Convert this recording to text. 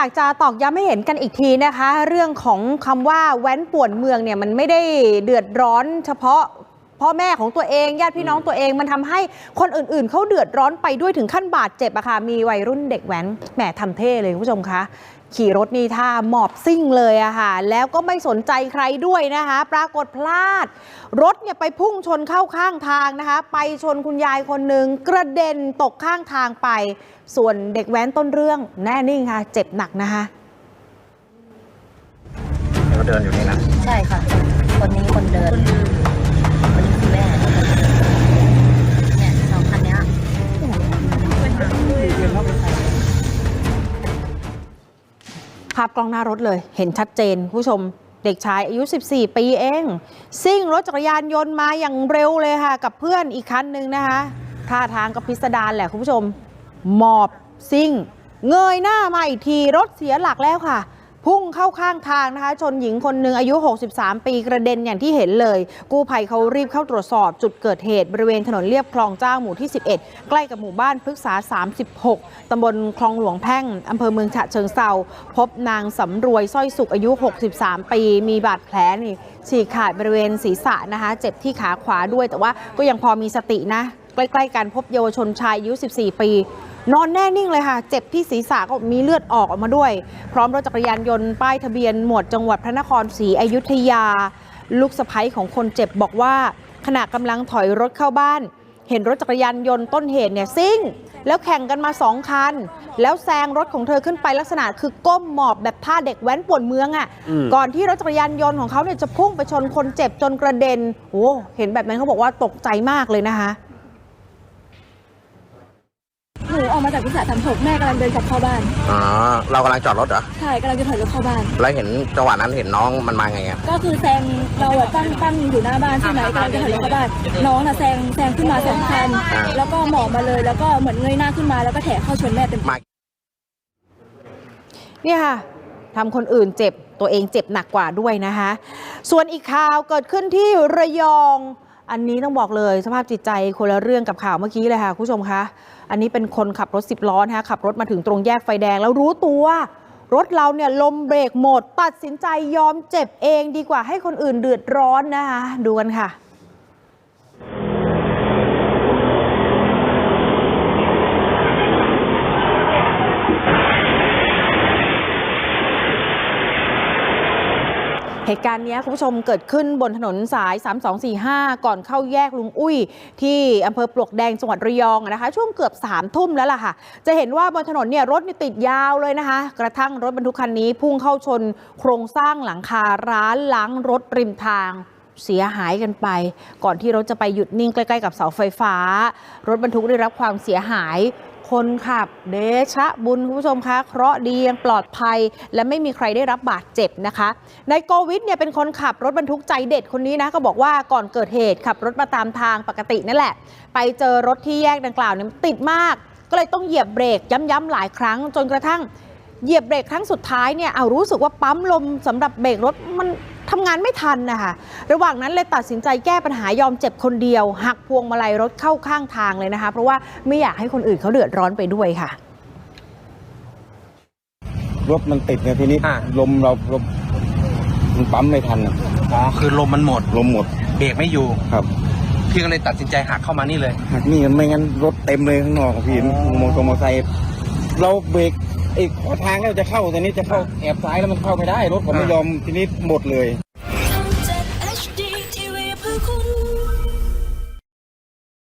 อยากจะตอกย้ำให้เห็นกันอีกทีนะคะ เรื่องของคำว่าแว้นป่วนเมืองเนี่ยมันไม่ได้เดือดร้อนเฉพาะ พ่อแม่ของตัวเองญาติพี่น้องตัวเองมันทำให้คนอื่นๆเขาเดือดร้อนไปด้วยถึงขั้นบาดเจ็บอะค่ะมีวัยรุ่นเด็กแว้นแหมทำเท่เลยคุณผู้ชมคะขี่รถนี่ท่าหมอบซิ่งเลยอะค่ะ แล้วก็ไม่สนใจใครด้วยนะคะ ปรากฏพลาด รถเนี่ยไปพุ่งชนเข้าข้างทางนะคะ ไปชนคุณยายคนหนึ่งกระเด็นตกข้างทางไป ส่วนเด็กแว้นต้นเรื่องแน่นิ่งค่ะ เจ็บหนักนะคะเขาเดินอยู่นี่นะ ใช่ค่ะ คนนี้คนเดินคนาพกล้องหน้ารถเลย เห็นชัดเจนคุณผู้ชมเด็กชายอายุ 14 ปีเอง ซิ่งรถจักรยานยนต์มาอย่างเร็วเลยค่ะ กับเพื่อนอีกคันหนึ่งนะคะท่าทางกับพิสดารแหละคุณผู้ชม หมอบซิ่ง เงยหน้ามาอีกทีรถเสียหลักแล้วค่ะ พุ่งเข้าข้างทางนะคะ ชนหญิงคนหนึ่งอายุ 63 ปีกระเด็นอย่างที่เห็นเลย กู้ภัยเขารีบเข้าตรวจสอบจุดเกิดเหตุ บริเวณถนนเลียบคลองเจ้าหมู่ที่ 11 ใกล้กับหมู่บ้านพฤกษา 36 ตำบลคลองหลวงแพ่งอำเภอเมืองฉะเชิงเซาพบนางสำรวยสร้อยสุขอายุ 63 ปี มีบาดแผลนี่ฉีกขาดบริเวณศีรษะนะคะ เจ็บที่ขาขวาด้วยแต่ว่าก็ยังพอมีสตินะ ล้ ๆ กันพบเยาวชนชายอายุ 14 ปี นอนแน่นิ่งเลยค่ะ เจ็บที่ศีรษะก็มีเลือดออกออกมาด้วย พร้อมรถจักรยานยนต์ป้ายทะเบียนหมวดจังหวัดพระนครศรีอยุธยา ลูกสะใภ้ของคนเจ็บบอกว่าขณะกำลังถอยรถเข้าบ้าน เห็นรถจักรยานยนต์ต้นเหตุเนี่ยซิ่ง แล้วแข่งกันมาสองคัน แล้วแซงรถของเธอขึ้นไปลักษณะคือก้มหมอบแบบท่าเด็กแว้นป่วนเมืองอะ่ะ อืม ก่อนที่รถจักรยานยนต์ของเขาเนี่ยจะพุ่งไปชนคนเจ็บจนกระเด็นโอ้เห็นแบบนั้นเขาบอกว่าตกใจมากเลยนะคะห นูออกมาจากวิสาสามหกแม่กำลังเดินกลับเข้าบ้านอ๋อเรากำลังจอดรถเหรอ ใช่กำลังจะถอยรถเข้าบ้าน แล้วเห็นจังหวะนั้นเห็นน้องมันมาไงอะก็คือแซงเราอะตั้งตั้งอยู่หน้าบ้านใช่ไหมกำลังจะถอยรถเข้าบ้าน น้องน่ะแซงแซงขึ้นมาสองคันอ่าแล้วก็หมอบมาเลยแล้วก็เหมือนเงยหน้าขึ้นมาแล้วก็แถเข้าชนแม่เต็มมาเนี่ยค่ะทำคนอื่นเจ็บตัวเองเจ็บหนักกว่าด้วยนะคะ ส่วนอีกข่าวเกิดขึ้นที่ระยอง อันนี้ต้องบอกเลยสภาพจิตใจคนละเรื่องกับข่าวเมื่อกี้เลยค่ะคุณผู้ชมคะ อันนี้เป็นคนขับรถสิบล้อนะคะขับรถมาถึงตรงแยกไฟแดงแล้วรู้ตัว รถเราเนี่ยลมเบรกหมด ตัดสินใจยอมเจ็บเองดีกว่าให้คนอื่นเดือดร้อนนะคะดูกันค่ะ เหตุการณ์นี้คุณผู้ชมเกิดขึ้นบนถนนสาย 3245 ก่อนเข้าแยกลุงอุ้ย ที่อำเภอปลวกแดงจังหวัดระยองนะคะ ช่วงเกือบ3ามทุ่มแล้วล่ะค่ะ จะเห็นว่าบนถนนเนี่ยรถนี่ติดยาวเลยนะคะ กระทั่งรถบรรทุกคันนี้พุ่งเข้าชนโครงสร้างหลังคาร้านล้างรถริมทางเสียหายกันไป ก่อนที่รถจะไปหยุดนิ่งใกล้ ๆ กับเสาไฟฟ้า รถบรรทุกได้รับความเสียหาย คนขับเดชะบุญคุณผู้ชมคะเคราะห์ดียังปลอดภัย และไม่มีใครได้รับบาดเจ็บนะคะนายโกวิทเนี่ยเป็นคนขับรถบรรทุกใจเด็ดคนนี้นะก็บอกว่าก่อนเกิดเหตุขับรถมาตามทางปกตินั่นแหละ ไปเจอรถที่แยกดังกล่าวเนี่ยติดมาก ก็เลยต้องเหยียบเบรกย้ำๆหลายครั้ง จนกระทั่งเหยียบเบรกครั้งสุดท้ายเนี่ยเอารู้สึกว่าปั๊มลมสำหรับเบรกรถมัน ทำงานไม่ทันนะคะระหว่างนั้นเลยตัดสินใจแก้ปัญหายอมเจ็บคนเดียว หักพวงมาลัยรถเข้าข้างทางเลยนะคะ เพราะว่าไม่อยากให้คนอื่นเขาเดือดร้อนไปด้วยค่ะ รถมันติดไงทีนี้อ่า ลมเราลมมันปั๊มไม่ทันอะอ๋อคือลมมันหมด ลมหมดเบรกไม่อยู่ ครับพี่ก็เลยตัดสินใจหักเข้ามานี่เลยหากนี่ไม่งั้นรถเต็มเลยข้างนอกอะพี่มอเตอร์มอเตอร์ไซค์เราเบรก ไอ้ขอทางก็จะเข้าแต่นี้จะเข้าแอบซ้ายแล้วมันเข้าไม่ได้รถผมไม่อ่ายยอมทีนี้หมดเลย